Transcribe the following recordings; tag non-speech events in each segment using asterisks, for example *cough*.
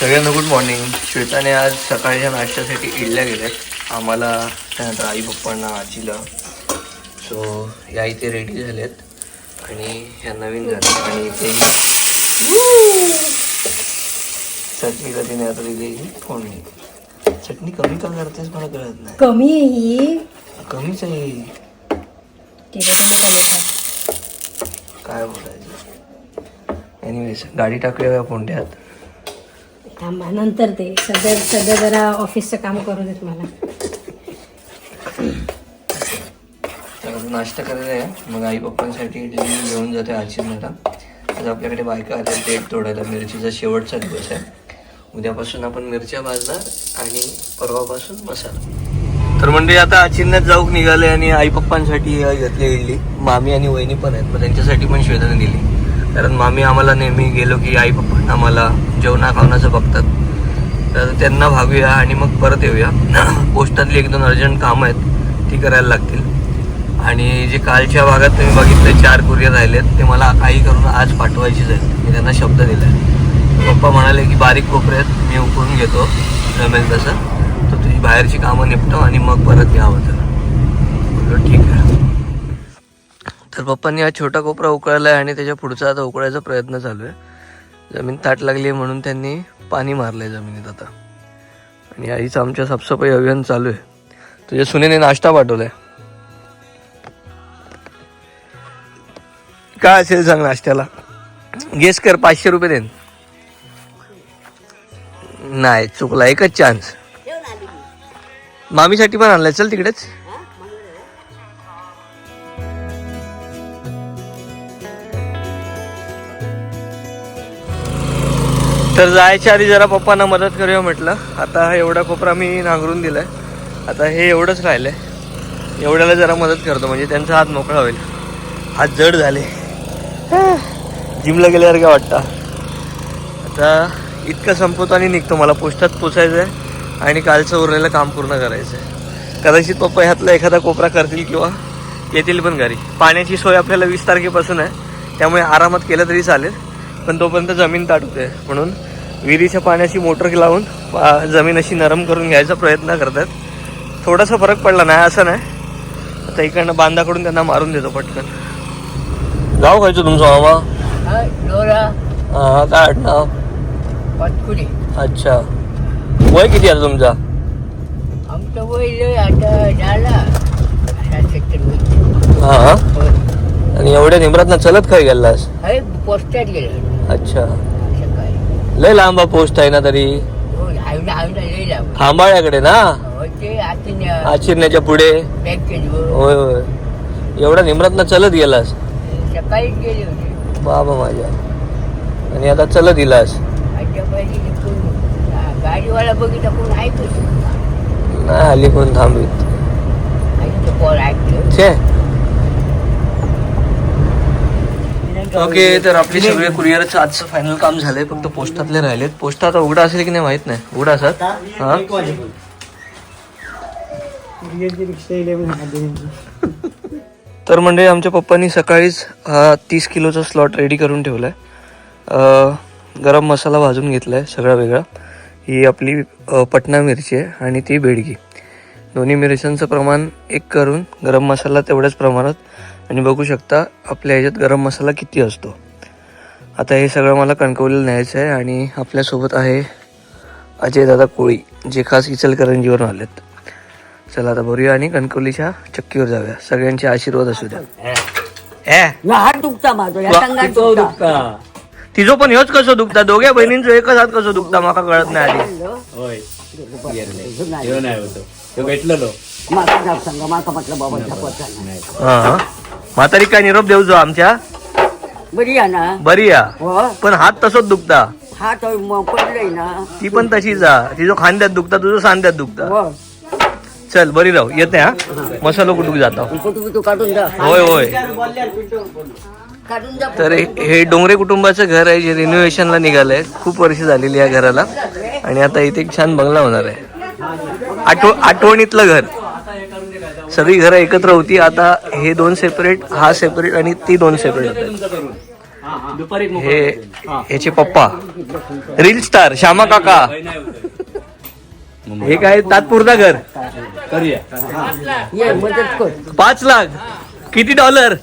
सगळ्यांना good morning श्वेताने आज सकाळच्या नाश्त्यासाठी इडल्या गेल्यात आम्हाला त्यानंतर आई पप्पांना आजीला. सो या इथे रेडी झाल्यात आणि ह्या नवीन झाल्या आणि इथे चटणी कधी नाही आता तिथे ही फोडणी चटणी कमी का करतेस मला कळत नाही. कमी आहे ही. कमीच आहे ही. काय बोलायचं? एनिवेज गाडी टाकूया या फोंड्यात थांबा नंतर ते. सध्या सध्या जरा ऑफिसचं काम करू देत मला. तर नाश्ता करायचा आहे. मग आई पप्पांसाठी इडली घेऊन जाते आजीला आज आपल्याकडे बायका आल्या डेट तोडायला मिरचीचा शेवटचा दिवस आहे. उद्यापासून आपण मिरच्या भाजणार आणि परवापासून मसाला. तर म्हणजे आता आचिन्यात जाऊक निघाले आणि आई पप्पांसाठी घेतली इडली मामी आणि वहिनी पण आहेत. मग त्यांच्यासाठी पण श्वेताने दिली. कारण मामी आम्हाला नेहमी गेलो की आई पप्पा आम्हाला जेवणा खावण्याचं बघतात. तर त्यांना भागूया आणि मग परत येऊया. *clears throat* पोस्टातली एक दोन अर्जंट कामं आहेत ती करायला लागतील. आणि जे कालच्या भागात तुम्ही बघितले चार कुरिअर राहिलेत ते मला काही करून आज पाठवायचीच आहेत. मी त्यांना शब्द दिलाय. पप्पा म्हणाले की बारीक कोपरे आहेत मी उकळून घेतो. जमेल तसं. तर तुझी बाहेरची कामं निपटव आणि मग परत यावं तर ठीक आहे. तर पप्पांनी हा छोटा कोपरा उकळला आहे आणि त्याच्या पुढचा आता उकळायचा प्रयत्न चालू आहे. जमीन ताट लागली आहे म्हणून त्यांनी पाणी मारलं आहे जमिनीत आता. आणि आईचं आमच्या साफसफाई अभियान चालू आहे. तुझ्या सुनेने नाश्ता पाठवला आहे काय असेल सांग नाश्त्याला? गेस कर पाचशे रुपये देन नाही चुकला एकच चान्स मामीसाठी पण आणलाय चल तिकडेच. तर जायच्या आधी जरा पप्पांना मदत करूया म्हटलं. आता हा एवढा कोपरा मी नांगरून दिलाय. आता हे एवढंच राहिलंय. एवढ्याला जरा मदत करतो म्हणजे त्यांचा हात मोकळा होईल. हात जड झाले. जिमला गेल्यावर काय वाटतं? आता इतकं संपवतो आणि निघतो. मला पोस्टात पोचायचं आहे आणि कालचं उरलेलं काम पूर्ण करायचं आहे कदाचित पप्पा ह्यातला एखादा कोपरा करतील किंवा येतील पण घरी. पाण्याची सोय आपल्याला वीस तारखेपासून आहे. त्यामुळे आरामात केलं तरी चालेल. पण तोपर्यंत जमीन ताट म्हणून विहिरीच्या पाण्याची मोटर लावून पा- जमीन अशी नरम करून घ्यायचा प्रयत्न करतात. थोडासा फरक पडला नाही असं नाही. आता इकडनं बांधाकडून त्यांना मारून देतो पटकन. गाव खायचं तुमचं मामा? हा काय आडनाव? पातकुडी अच्छा. वय किती आहे तुमचा? आमचं वय आता झाला. हा आणि एवढ्या निमरात चलत काय गेलास? पोस्टात गेलं. अच्छा. लय लांबा पोस्ट आहे ना तरी? खांबाळ्याकडे ना आचिरण्याच्या पुढे? होय होय. एवढ्या निमरात चलत गेलास? बाबा माझ्या. आणि आता चलत गेलास? गाडीवाला बघितला कोण ऐकत नाही हल्ली कोण थांबित छे. ओके तर आपले सगळे कुरिअरचं आजचं फायनल काम झालंय फक्त पोस्टातले राहिलेत. पोस्ट आता उघडा असेल की नाही माहीत नाही. उघडा असत हा? तर म्हणजे आमच्या पप्पांनी सकाळीच हा तीस किलोचा स्लॉट रेडी करून ठेवलाय. गरम मसाला भाजून घेतलाय सगळा वेगळा. ही आपली पटना मिरची आहे आणि ती बेडगी दोन्ही मिरच्यांचं प्रमाण एक करून गरम मसाला तेवढ्याच प्रमाणात आणि बघू शकता आपल्या ह्याच्यात गरम मसाला किती असतो. आता हे सगळं मला कणकवलीला न्यायचं आहे आणि आपल्यासोबत आहे अजय दादा कोळी जे खास इचलकरंजीवरून आलेत. चला आता भरूया आणि कणकवलीच्या चक्कीवर जाऊया. सगळ्यांचे आशीर्वाद असू द्या. ए. हात दुखता माझा या टंगात दुखता. तिजो पण ह्योच कसं दुखता? दोघ्या बहिणींचं एकच हात कसं दुखता? माका कळत नाही आधी. भेटलेलो. हा. म्हातारी काय निरोप देऊ जो आमच्या. बरी आहे ना? बरी या हो. पण हात तसंच दुखता. हात पडलंय ना. ती पण तशीच आ तिचं खांद्यात दुखता तुझं सांद्यात दुखता. हो. चल बरी राहू. येते हा? मसालो कुठूक जातो? फोटो बिटो काढून जा. होय होय. काढून जा तर हे हे डोंगरे कुटुंबाचं घर आहे जे रिनोव्हेशनला निघालंय. खूप वर्ष झालेली या घराला. आणि आता इथे एक छान बंगला होणार आहे. आठव आठवणीतलं घर. सगळी घरं एकत्र होती. आता हे दोन सेपरेट हा सेपरेट आणि ती दोन सेपरेट दुपारी हे होतं. हा. याचे पप्पा. रील स्टार श्यामा काका. हे काय तात्पुरता घर? करूया. ये मदत कर पाच लाख किती डॉलर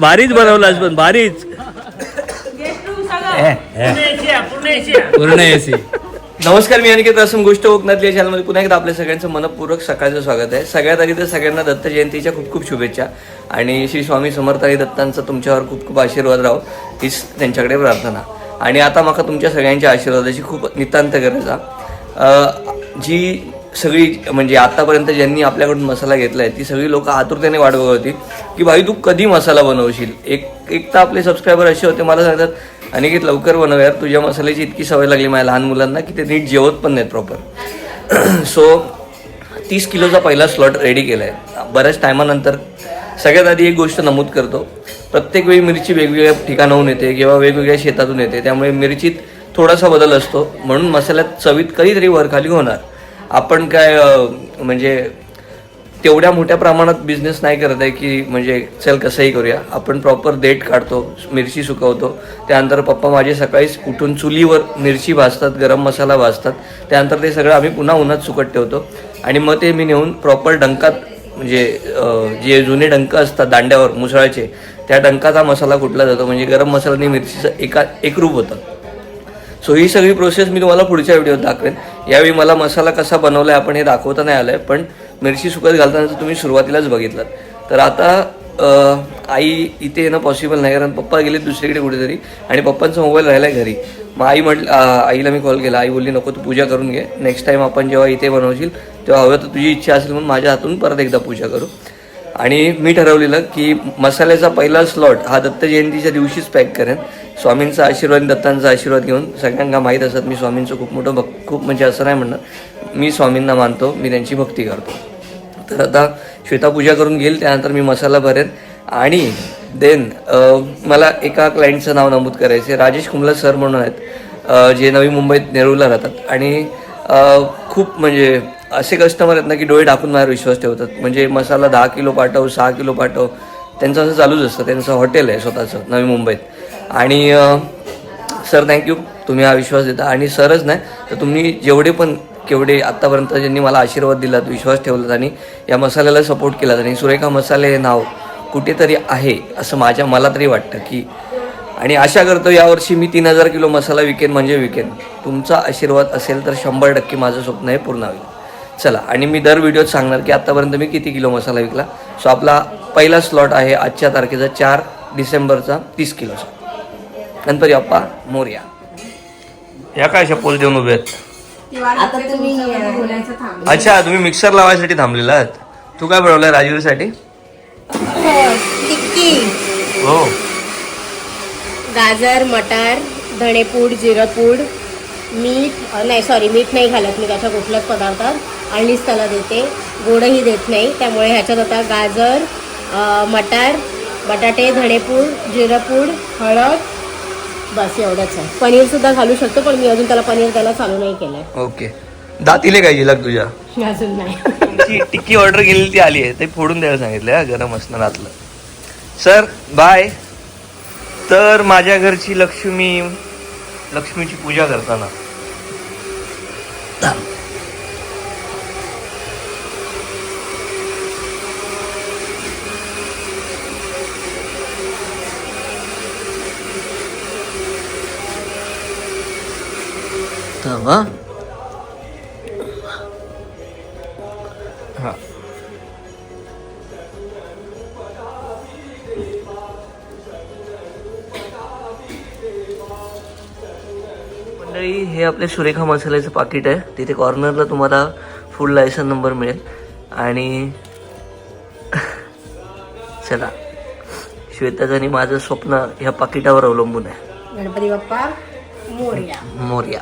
भारीच बनवलास पण भारीच. पूर्ण एसी. नमस्कार मी अनिकेत असम गोष्ट कोकणातली या चॅनलमध्ये पुन्हा एकदा आपल्या सगळ्यांचं मनपूर्वक सकाळचं स्वागत आहे. सगळ्यात आधी तर सगळ्यांना दत्त जयंतीच्या खूप खूप शुभेच्छा. आणि श्री स्वामी समर्थ आणि दत्तांचा तुमच्यावर खूप खूप आशीर्वाद राहो हीच त्यांच्याकडे प्रार्थना. आणि आता माका तुमच्या सगळ्यांच्या आशीर्वादाची खूप नितांत गरज आहे. जी सगळी म्हणजे आतापर्यंत ज्यांनी आपल्याकडून मसाला घेतला आहे ती सगळी लोक आतुरतेने वाट बघत होती की भाई तू कधी मसाला बनवशील? एक एक तर आपले सबस्क्रायबर असे होते मला सांगतात अनिकेत लवकर बनव यार तुझ्या मसाल्याची इतकी सवय लागली माझ्या लहान मुलांना की ते नीट जेवत पण नाहीत प्रॉपर सो *clears throat* तीस किलोचा पहिला स्लॉट रेडी केला आहे बऱ्याच टायमानंतर सगळ्यात आधी एक गोष्ट नमूद करतो. प्रत्येक वेळी मिरची वेगवेगळ्या ठिकाणाहून येते किंवा वेगवेगळ्या शेतातून येते त्यामुळे मिरचीत थोडासा बदल असतो. म्हणून मसाल्यात चवीत कधीतरी वरखाली होणार. आपण काय म्हणजे तेवढ्या मोठ्या प्रमाणात बिझनेस नाही करत आहे की म्हणजे चल कसंही करूया. आपण प्रॉपर देठ काढतो मिरची सुकवतो. त्यानंतर पप्पा माझे सकाळीच उठून चुलीवर मिरची भाजतात गरम मसाला भाजतात. त्यानंतर ते सगळं आम्ही पुन्हा उन्हात सुकत ठेवतो. आणि मग ते मी नेऊन प्रॉपर डंकात म्हणजे जे जुने डंक असतात दांड्यावर मुसळाचे त्या डंकाचा मसाला कुटला जातो? म्हणजे गरम मसाला आणि मिरचीचं एका एकरूप होतं. सो ही सगळी प्रोसेस मी तुम्हाला पुढच्या व्हिडिओत दाखवेन. यावेळी मला मसाला कसा बनवला आहे आपण हे दाखवता नाही आलं आहे पण मिरची सुकत घालताना तर तुम्ही सुरुवातीलाच बघितलं तर आता आई इथे येणं पॉसिबल नाही कारण पप्पा गेले दुसरीकडे कुठेतरी आणि पप्पांचा मोबाईल राहिला आहे घरी. मग आई म्हटलं आईला मी कॉल केला. आई बोलली नको तू पूजा करून घे. नेक्स्ट टाईम आपण जेव्हा इथे बनवशील तेव्हा हवं तर तुझी इच्छा असेल म्हणून माझ्या हातून परत एकदा पूजा करू. आणि मी ठरवलेलं की मसाल्याचा पहिला स्लॉट हा दत्त जयंतीच्या दिवशीच पॅक करेन. स्वामींचा आशीर्वाद दत्तांचा आशीर्वाद घेऊन सगळ्यांना माहीत असत. मी स्वामींचं खूप मोठं भक् खूप म्हणजे असं नाही म्हणणार मी स्वामींना मानतो मी त्यांची भक्ती करतो. तर आता श्वेतापूजा करून घेईल त्यानंतर मी मसाला भरेन. आणि देन मला एका क्लायंटचं नाव नमूद करायचं आहे राजेश कुंबला सर म्हणून आहेत. जे नवी मुंबईत नेरूळला राहतात. आणि खूप म्हणजे असे कस्टमर आहेत ना की डोळे टाकून माझ्यावर विश्वास ठेवतात. म्हणजे मसाला दहा किलो पाठव सहा किलो पाठव. त्यांचं असं चालूच असतं. त्यांचं हॉटेल आहे स्वतःचं नवी मुंबईत. आणि सर थँक्यू तुम्ही हा विश्वास देता. आणि सरच नाही तर तुम्ही जेवढे पण केवढे आत्तापर्यंत ज्यांनी मला आशीर्वाद दिलात विश्वास ठेवलात आणि या मसाल्याला सपोर्ट केलात आणि सुरेखा मसाले हे नाव कुठेतरी आहे असं माझ्या मला तरी वाटतं की आणि आशा करतो यावर्षी मी तीन हजार किलो मसाला विकेन म्हणजे विकेन. तुमचा आशीर्वाद असेल तर शंभर टक्के माझं स्वप्न हे पूर्ण होईल. चला आणि मी दर व्हिडिओत सांगणार की आत्तापर्यंत मी किती किलो मसाला विकला. सो आपला पहिला स्लॉट आहे आजच्या तारखेचा चार डिसेंबरचा तीस किलोचा. गणपती बाप्पा मोर्या. या काय पोल देऊन उभे आहेत? आता तुम्ही बोलायचं थांब अच्छा तुम्ही मिक्सर लावायसाठी थांबलेला आहात. तू काय बनवलंय राजवीरसाठी टिक्की. हो. गाजर मटार धणेपूड जिरपूड मीठ अ, नाही सॉरी मीठ नाही घालत मी त्याच्या कुठल्याच पदार्थात आणलीच त्याला देते गोडही देत नाही. त्यामुळे ह्याच्यात आता गाजर अ, मटार बटाटे धणेपूड जिरपूड हळद बस एवढंच आहे. पनीरसुद्धा घालू शकतो पण मी अजून त्याला पनीर त्याला चालू नाही केलं आहे ओके दातीले काय जिलक तुझ्या? अजून नाही. ती टिक्की ऑर्डर केलेली ती आली आहे ते फोडून द्यायला सांगितलं हा, गरम असणार आतलं सर बाय तर माझ्या घरची लक्ष्मी लक्ष्मीची पूजा करताना हा? मंडळी हे आपले सुरेखा मसाल्याचं पाकिट आहे. तिथे कॉर्नरला तुम्हाला फुल लायसन नंबर मिळेल. आणि चला. श्वेताचं आणि माझं स्वप्न ह्या पाकिटावर अवलंबून आहे. गणपती बाप्पा मोर्या. मोर्या.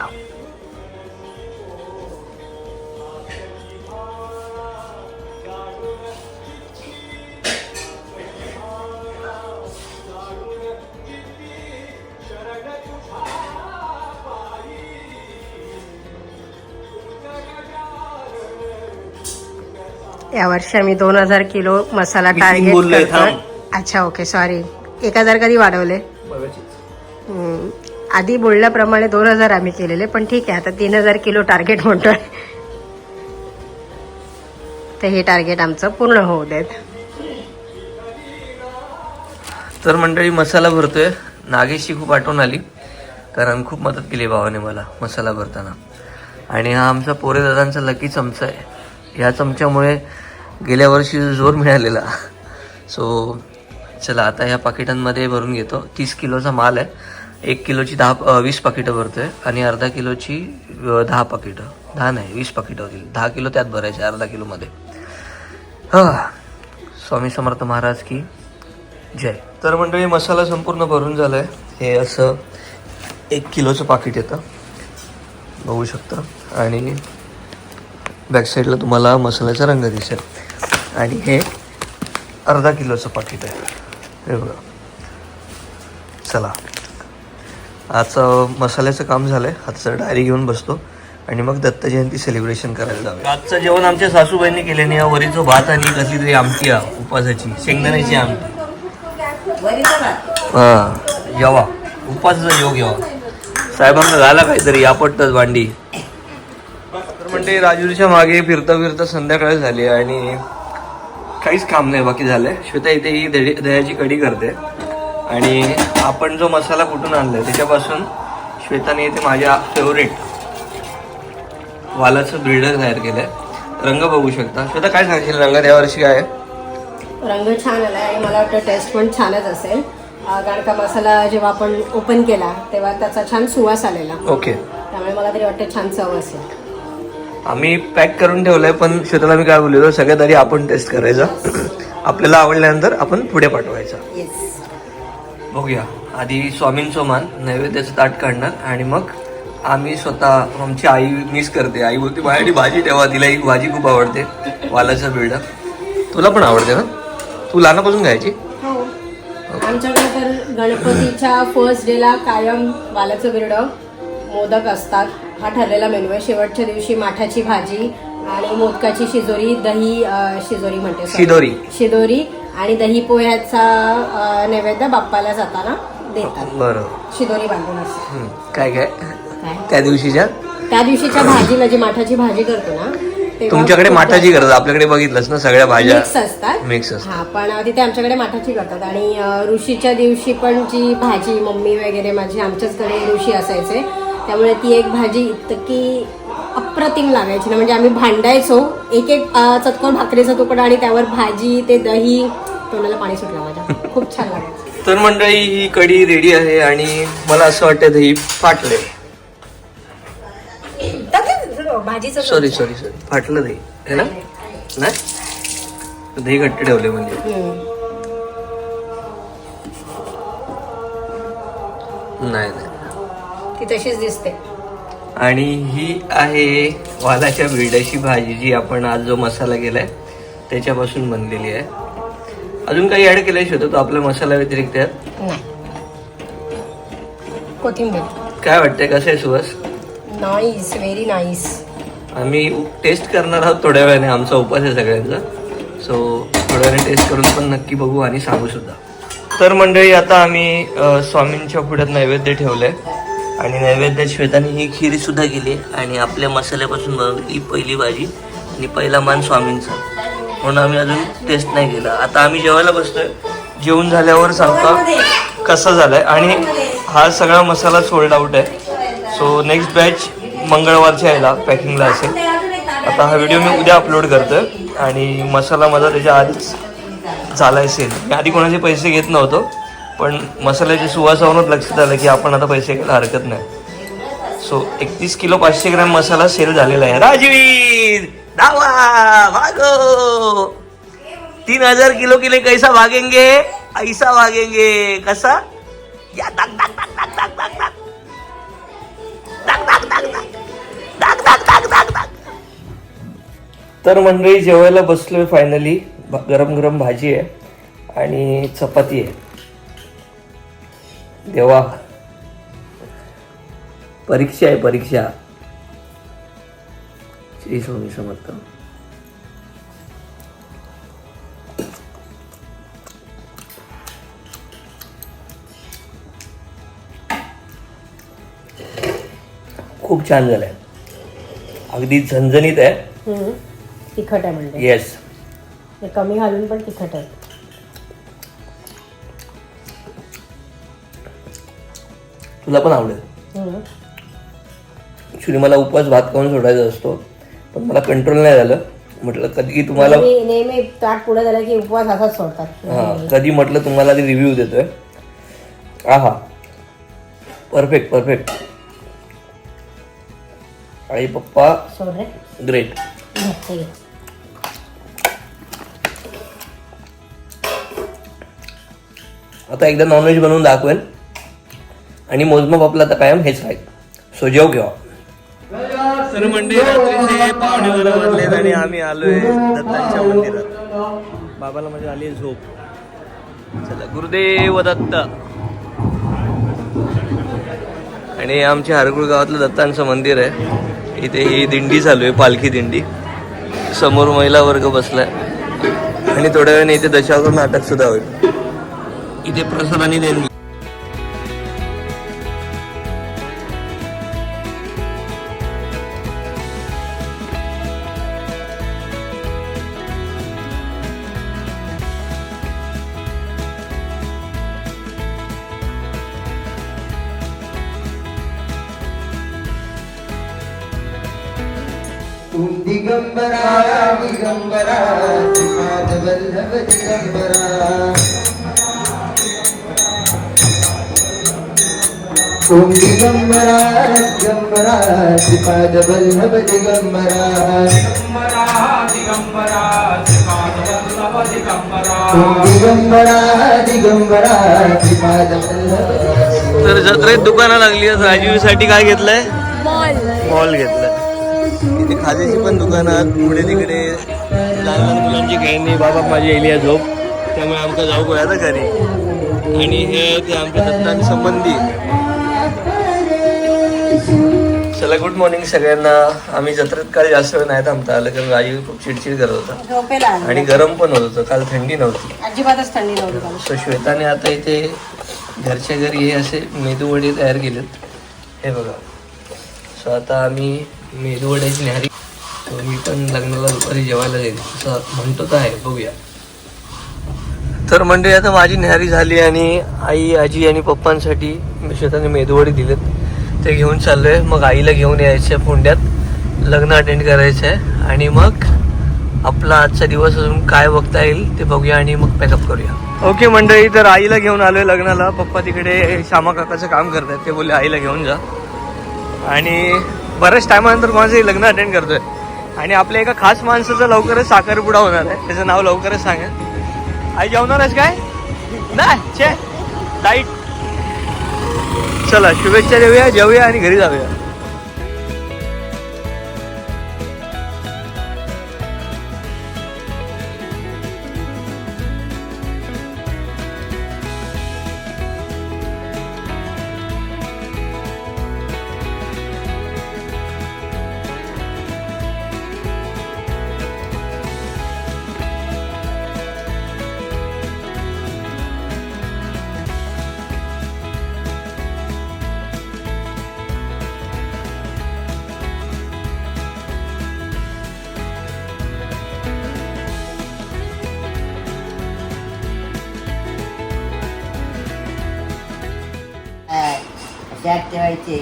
यावर्षी आम्ही दोन हजार किलो मसाला टार्गेट अच्छा ओके सॉरी एक हजार कधी वाढवले? हम्म. आधी बोलल्याप्रमाणे दोन हजार आम्ही केलेले पण ठीक आहे आता तीन हजार किलो टार्गेट म्हणतोय. तर हे टार्गेट आमचं पूर्ण होऊ देत. तर मंडळी मसाला भरतोय. नागेशची खूप आठवण आली कारण खूप मदत केली भावाने मला मसाला भरताना. आणि हा आमचा पोरे दादांचा लकी चमचा आहे. ह्या चमच्यामुळे गेल्या वर्षी जोर मिळालेला. सो चला आता ह्या पाकिटांमध्ये भरून घेतो. तीस किलोचा माल आहे. एक किलोची दहा वीस पाकिटं भरतोय आणि अर्धा किलोची दहा पाकिटं. दहा नाही वीस पाकिटं होतील. दहा किलो त्यात भरायचे अर्धा किलोमध्ये. हा. स्वामी समर्थ महाराज की जय. तर मंडळी मसाला संपूर्ण भरून झाला आहे हे असं एक किलोचं पाकिट येतं. बघू शकता. आणि बॅकसाईडला तुम्हाला मसाल्याचा रंग दिसेल. आणि हे अर्धा किलोचं पाकिट आहे. हे बघा. चला. आजचं मसाल्याचं काम झालं आहे आजचं डायरी घेऊन बसतो. आणि मग दत्त जयंती सेलिब्रेशन करायला जाऊया. आजचं जेवण आमच्या सासूबाईंनी केल्याने या वरीचं भात आणि कसली तरी आमटी आहे उपवासाची शेंगदाण्याची आमटी. हा. उपासाचा योग जेवा साहेबांना झाला काहीतरी. आपटतच भांडी. तर म्हणते राजूरच्या मागे फिरता फिरता संध्याकाळ झाली आणि काहीच काम नाही बाकी झालंय. श्वेता इथे ही दही दह्याची कढी करते. आणि आपण जो मसाला कुठून आणलाय त्याच्यापासून श्वेताने इथे माझ्या फेवरेट वालाचं बिल्डर तयार केलंय. रंग बघू शकता. श्वेता काय सांगशील? रंगात यावर्षी काय आहे? रंग छान आला आणि मला वाटतं टेस्ट पण छानच असेल. कारण का मसाला जेव्हा आपण ओपन केला तेव्हा त्याचा छान सुवास आलेला. ओके त्यामुळे मला तरी वाटतं छान चव असेल. आम्ही पॅक करून ठेवलंय पण श्वेताला मी काय बोललेलो सगळ्यात आधी आपण टेस्ट करायचा. *clears throat* आपल्याला आवडल्यानंतर आपण पुढे पाठवायचा. बघूया. आधी स्वामींचं मान नैवेद्याचं ताट काढणार आणि मग आम्ही स्वतः आमची आई मिस करते. आई बोलते माझ्यासाठी भाजी ठेवा तिला ही भाजी खूप आवडते. वालाचं बिल्ड तुला पण आवडते ना? तू लहानापासून खायची? हो. आमच्याकडे तर गणपतीच्या फर्स्ट डेला कायम वालाचं बिरड मोदक असतात. हा ठरलेला मेनू आहे. शेवटच्या दिवशी माठाची भाजी आणि मोदकाची शिजोरी दही शिजोरी म्हणते. शिदोरी. शिदोरी आणि दही पोह्याचा नैवेद्य बाप्पाला जाताना देतात. बरं. शिदोरी बांधून असते. हम्म. काय काय? काय? त्या दिवशीच्या? त्या दिवशीच्या भाजीला जी माठाची भाजी करतो ना तेव्हा तुमच्याकडे खूप माठाची गरज आपल्याकडे बघितलंस ना सगळ्या भाज्या? मिक्स असतात. मिक्स असतात. हा पण तिथे आमच्याकडे माठाची करतात. आणि अ, ऋषीच्या दिवशी पण जी भाजी मम्मी वगैरे माझी आमच्याचकडे ऋषी असायचे. त्यामुळे ती एक भाजी इतकी अप्रतिम लागायची ना. म्हणजे आम्ही भांडायचो एक एक चतकोर भाकरीचा तुकडा आणि त्यावर भाजी ते दही तोंडाला पाणी सुटलं माझ्या. खूप छान लागायचं. तर मंडळी ही कढी रेडी आहे आणि मला असं वाटतं ही फाटले भाजीचं सॉरी सॉरी सॉरी फाटलं दही. है ना? नाही दही घट्ट ठेवले म्हणजे. नाही नाही. ती तशीच दिसते. आणि ही आहे वालाच्या बिरड्याची भाजी जी आपण आज जो मसाला केलाय त्याच्यापासून बनलेली आहे. अजून काही ऍड केलंय शोधतो तो आपल्या मसाला व्यतिरिक्त. कोथिंबीर. काय वाटतंय कसं आहे सुहास? नाईस व्हेरी नाईस आम्ही टेस्ट करणार आहोत थोड्या वेळाने आमचा उपास आहे सगळ्यांचा. सो थोड्या वेळाने टेस्ट करून पण नक्की बघू आणि सांगू सुद्धा. तर मंडळी आता आम्ही अ, स्वामींच्या पुढ्यात नैवेद्य ठेवलंय. आणि नैवेद्यात श्वेताने ही खिरी सुद्धा केली आणि आपल्या मसाल्यापासून बनवली पहिली भाजी आणि पहिला मान स्वामींचा. म्हणून आम्ही अजून टेस्ट नाही केला. आता आम्ही जेवायला बसतोय जेवण झाल्यावर सांगतो कसं झालंय. आणि हा सगळा मसाला सोल्ड आउट आहे. सो नेक्स्ट बॅच मंगळवारच्या यायला पॅकिंगला असेल. आता हा व्हिडिओ मी उद्या अपलोड करतोय. आणि मसाला माझा त्याच्या आधीच झाला असेल मी आधी कोणाचे पैसे घेत नव्हतो. पण मसाल्याची सुवासावरूनच लक्षात आलं की आपण आता पैसे घ्यायला हरकत नाही सो एकतीस किलो पाचशे ग्रॅम मसाला सेल झालेला आहे राजवीर धावा भागो तीन हजार किलो किलो कैसा भागेंगे ऐसा भागेंगे कसा या दाग दाग दाग दाग दाग दाग दाग तर मंडळी जेवायला बसलोय फायनली गरम गरम भाजी आहे आणि चपाती आहे देवा. परीक्षा आहे परीक्षा. श्री स्वामी समर्थ. खूप छान झालंय. अगदी झणझणीत आहे. तिखट आहे म्हणजे येस कमी घालून पण तिखट आहे. तुला पण आवडेल. हम्म. ॲक्च्युली मला उपवास भात खाऊन सोडायचा असतो पण मला कंट्रोल नाही झालं. म्हटलं कधी तुम्हाला नेहमी ताट पुढे झालं की उपवास असाच सोडतात. हा कधी म्हटलं तुम्हाला ते रिव्ह्यू देतोय. आहा. परफेक्ट परफेक्ट आई पप्पा. ग्रेट हे. आता एकदा नॉनव्हेज बनवून दाखवेल आणि मोजमाप आपलं आता कायम हेच राहील. सो जेव घेवा. तर म्हणजे रात्रीचे पावणे बारा वाजलेत आणि आम्ही आलोय दत्तांच्या मंदिरात. बाबाला म्हणजे आली झोप. चला गुरुदेव दत्त. आणि आमच्या हरकुळ गावातलं दत्तांचं मंदिर आहे. इथे ही दिंडी चालू आहे पालखी दिंडी. समोर महिला वर्ग बसलाय. आणि थोड्या वेळाने इथे दशावतार नाटक सुद्धा होईल. इथे प्रसाद आणि देणगी. ॐ दिगम्बरा दिगम्बरा श्रीपादवल्लभ दिगम्बरा ॐ दिगम्बरा दिगम्बरा श्रीपादवल्लभ दिगम्बरा ॐ दिगम्बरा दिगम्बरा श्रीपादवल्लभ तर जत्रेत दुकानं लागली आहेत राजीवसाठी काय घेतलंय? मॉल घेतलाय. इथे खाद्याची पण दुकानं आहेत पुढे तिकडे लहान लहान मुलांची खेळणी बाबा माझी आहे झोप. त्यामुळे आमका जाऊ गोया आता घरी. आणि हे ते आमच्या दत्तांनी संबंधी. चला गुड मॉर्निंग सगळ्यांना. आम्ही जत्रेत काल जास्त वेळ नाही थांबता आलं कारण राजीव खूप चिडचिड करत होता. आणि गरम पण होत होतं. काल थंडी नव्हती. अजिबातच थंडी नव्हती. सो श्वेताने आता इथे घरच्या घरी हे असे मेदूवडे तयार केलेत. हे बघा. सो आता आम्ही मेदूवड्याची न्याहारी so मी पण लग्नाला दुपारी जेवायला जाईल. असं म्हणतो तर आहे बघूया. तर म्हणजे आता माझी न्याहारी झाली आणि आई आजी आणि पप्पांसाठी मी मेदूवडी दिलेत. ते घेऊन चाललोय. मग आईला घेऊन यायचं आहे पुण्यात लग्न अटेंड करायचं आहे आणि मग आपला आजचा दिवस अजून काय बघता येईल ते बघूया आणि मग पॅकअप करूया. ओके मंडळी तर आईला घेऊन आलोय लग्नाला. पप्पा तिकडे श्यामा काकाचं काम करतात ते बोलले आईला घेऊन जा. आणि बऱ्याच टायमानंतर कोणाचं लग्न अटेंड करतोय. आणि आपल्या एका खास माणसाचा लवकरच साखरपुडा होणार आहे. त्याचं नाव लवकरच सांगा. आई जेवणार आहेस काय? नाही छे. लाइट. चला शुभेच्छा देऊया जेवूया आणि घरी जाऊया. असे ठेवायचे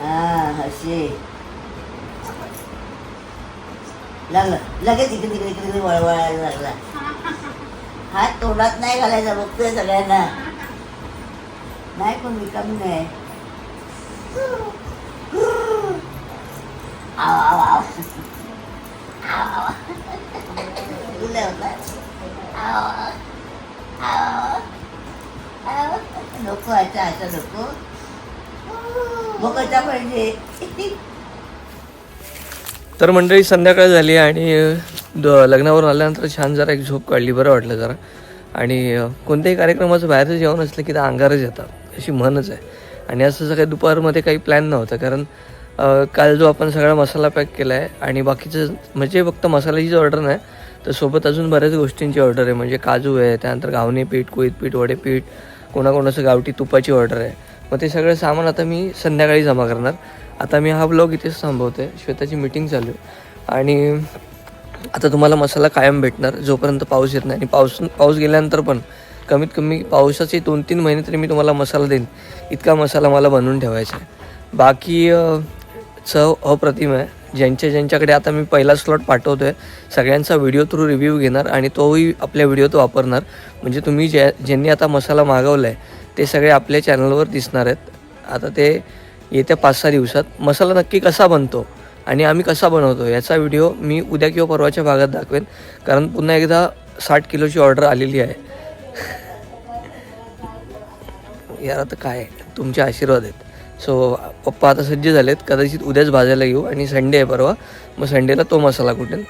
हा असे लागलं लगेच इकडे तिकडे इकडे तिकडे वळवळायला लागला हात तोंडात नाही घालायचा बघतोय सगळ्यांना नाही पण रिकामी नाही आव, आव, आव. आव, आव. तुला होता? आव, आव. आव. नको आता आता नको बघता पाहिजे. तर मंडळी संध्याकाळ झाली आणि द- लग्नावरून आल्यानंतर छान जरा एक झोप काढली. बरं वाटलं जरा. आणि कोणत्याही कार्यक्रमाचं बाहेरचं जेवण असलं की ते अंगारच येतात. अशी म्हणच आहे. आणि असं सगळं दुपारमध्ये काही प्लॅन नव्हता. कारण काल जो आपण सगळा मसाला पॅक केला आहे आणि बाकीचं म्हणजे फक्त मसाल्याचीच ऑर्डर नाही तर सोबत अजून बऱ्याच गोष्टींची ऑर्डर आहे. म्हणजे काजू आहे त्यानंतर घावणे पीठ कोळीत पीठ वडे पीठ कोणाकोणाचं गावठी तुपाची ऑर्डर आहे. मग ते सगळं सामान आता मी संध्याकाळी जमा करणार. आता मी हा ब्लॉग इथेच थांबवतो आहे श्वेताची मीटिंग चालू आहे. आणि आता तुम्हाला मसाला कायम भेटणार. जोपर्यंत पाऊस येत नाही. आणि पाऊस पाऊस गेल्यानंतर पण कमीत कमी पावसाचे दोन तीन महिने तरी मी तुम्हाला मसाला देईन. इतका मसाला मला बनवून ठेवायचा आहे. बाकी चव अप्रतिम आहे. ज्यांच्या ज्यांच्याकडे आता मी पहिला स्लॉट पाठवतो आहे सगळ्यांचा व्हिडिओ थ्रू रिव्ह्यू घेणार आणि तोही आपल्या व्हिडिओत वापरणार. म्हणजे तुम्ही ज्या ज्यांनी आता मसाला मागवला आहे ते सगळे आपल्या चॅनलवर दिसणार आहेत. आता ते येत्या पाच सहा दिवसात मसाला नक्की कसा बनतो आणि आम्ही कसा बनवतो याचा व्हिडिओ मी उद्या किंवा परवाच्या भागात दाखवेन. कारण पुन्हा एकदा साठ किलोची ऑर्डर आलेली आहे. यार आता काय आहे, तुमचे आशीर्वाद आहेत. सो पप्पा आता सज्ज झालेत. कदाचित उद्याच भाजायला येऊ आणि संडे आहे परवा. मग संडेला तो मसाला कुठेल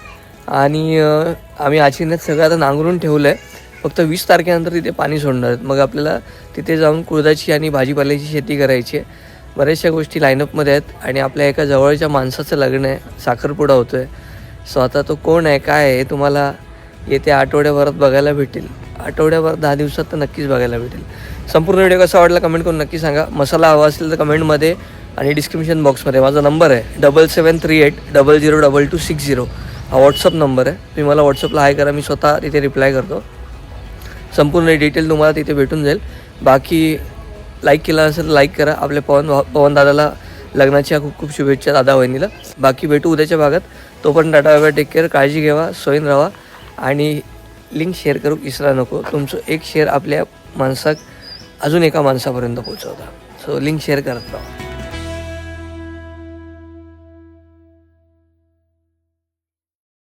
आणि आम्ही आचिन्यात सगळं आता नांगरून ठेवलं आहे फक्त वीस तारखेनंतर तिथे पाणी सोडणार आहेत. मग आपल्याला तिथे जाऊन कुळदाची आणि भाजीपाल्याची शेती करायची आहे. बऱ्याचशा गोष्टी लाईनअपमध्ये आहेत आणि आपल्या एका जवळच्या माणसाचं लग्न आहे. साखरपुडा होतो आहे सो आता तो कोण आहे काय आहे तुम्हाला येत्या आठवड्याभरात बघायला भेटेल. आठवड्याभर दहा दिवसात तर नक्कीच बघायला भेटेल. संपूर्ण व्हिडिओ कसा वाटला कमेंट करून नक्की सांगा. मसाला हवा असेल तर कमेंटमध्ये आणि डिस्क्रिप्शन बॉक्समध्ये माझा नंबर आहे double seven three eight double zero double two six zero हा व्हॉट्सअप नंबर आहे. तुम्ही मला व्हॉट्सअपला हाय करा. मी स्वतः तिथे रिप्लाय करतो. संपूर्ण डिटेल तुम्हाला तिथे भेटून जाईल. बाकी लाईक केला असेल तर लाईक करा. आपल्या पवन पवन दादाला लग्नाच्या खूप खूप शुभेच्छा दादा वहिनीला. बाकी भेटू उद्याच्या भागात. तो पण टाटा बाय टेक केअर काळजी घ्यावा सोयीन राहा आणि लिंक शेअर करू इसरा नको. तुमचं एक शेअर आपल्या माणसाक अजून एका माणसापर्यंत पोहोचवता. सो लिंक शेअर करत राहा.